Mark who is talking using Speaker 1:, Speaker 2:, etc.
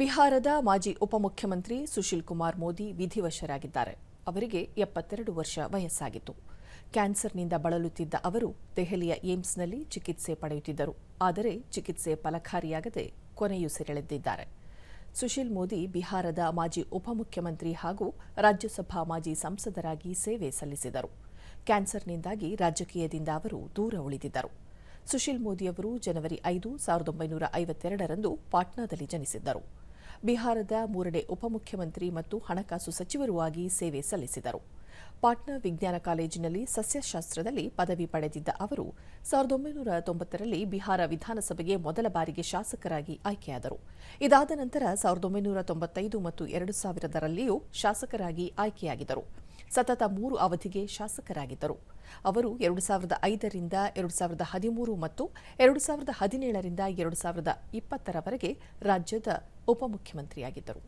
Speaker 1: ಬಿಹಾರದ ಮಾಜಿ ಉಪಮುಖ್ಯಮಂತ್ರಿ ಸುಶೀಲ್ ಕುಮಾರ್ ಮೋದಿ ವಿಧಿವಶರಾಗಿದ್ದಾರೆ. ಅವರಿಗೆ ಎಪ್ಪತ್ತೆರಡು ವರ್ಷ ವಯಸ್ಸಾಗಿತ್ತು. ಕ್ಯಾನ್ಸರ್ನಿಂದ ಬಳಲುತ್ತಿದ್ದ ಅವರು ದೆಹಲಿಯ ಏಮ್ಸ್ನಲ್ಲಿ ಚಿಕಿತ್ಸೆ ಪಡೆಯುತ್ತಿದ್ದರು. ಆದರೆ ಚಿಕಿತ್ಸೆ ಫಲಕಾರಿಯಾಗದೆ ಕೊನೆಯುಸಿರೆಳೆದಿದ್ದಾರೆ ಸುಶೀಲ್ ಮೋದಿ ಬಿಹಾರದ ಮಾಜಿ ಉಪಮುಖ್ಯಮಂತ್ರಿ ಹಾಗೂ ರಾಜ್ಯಸಭಾ ಮಾಜಿ ಸಂಸದರಾಗಿ ಸೇವೆ ಸಲ್ಲಿಸಿದರು. ಕ್ಯಾನ್ಸರ್ನಿಂದಾಗಿ ರಾಜಕೀಯದಿಂದ ಅವರು ದೂರ ಉಳಿದಿದ್ದರು. ಸುಶೀಲ್ ಮೋದಿಯವರು ಜನವರಿ ಐದು ಸಾವಿರದ ಒಂಬೈನೂರ ಐವತ್ತೆರಡರಂದು ಪಾಟ್ನಾದಲ್ಲಿ ಜನಿಸಿದ್ದರು. ಬಿಹಾರದ ಮೂರನೇ ಉಪಮುಖ್ಯಮಂತ್ರಿ ಮತ್ತು ಹಣಕಾಸು ಸಚಿವರೂ ಆಗಿ ಸೇವೆ ಸಲ್ಲಿಸಿದರು. ಪಾಟ್ನಾ ವಿಜ್ಞಾನ ಕಾಲೇಜಿನಲ್ಲಿ ಸಸ್ಯಶಾಸ್ತ್ರದಲ್ಲಿ ಪದವಿ ಪಡೆದಿದ್ದ ಅವರು ಸಾವಿರದ ಒಂಬೈನೂರ ತೊಂಬತ್ತರಲ್ಲಿ ಬಿಹಾರ ವಿಧಾನಸಭೆಗೆ ಮೊದಲ ಬಾರಿಗೆ ಶಾಸಕರಾಗಿ ಆಯ್ಕೆಯಾದರು. ಇದಾದ ನಂತರ ಸಾವಿರದ ಒಂಬೈನೂರ ತೊಂಬತ್ತೈದು ಮತ್ತು ಎರಡು ಸಾವಿರದರಲ್ಲಿಯೂ ಶಾಸಕರಾಗಿ ಆಯ್ಕೆಯಾಗಿದ್ದರು. ಸತತ ಮೂರು ಅವಧಿಗೆ ಶಾಸಕರಾಗಿದ್ದರು. ಅವರು ಎರಡು ಸಾವಿರದ ಐದರಿಂದ ಎರಡು ಸಾವಿರದ ಹದಿಮೂರು ಮತ್ತು ಎರಡು ಸಾವಿರದ ಹದಿನೇಳರಿಂದ ಎರಡು ಸಾವಿರದ ಇಪ್ಪತ್ತರವರೆಗೆ ರಾಜ್ಯದ ಉಪಮುಖ್ಯಮಂತ್ರಿಯಾಗಿದ್ದರು.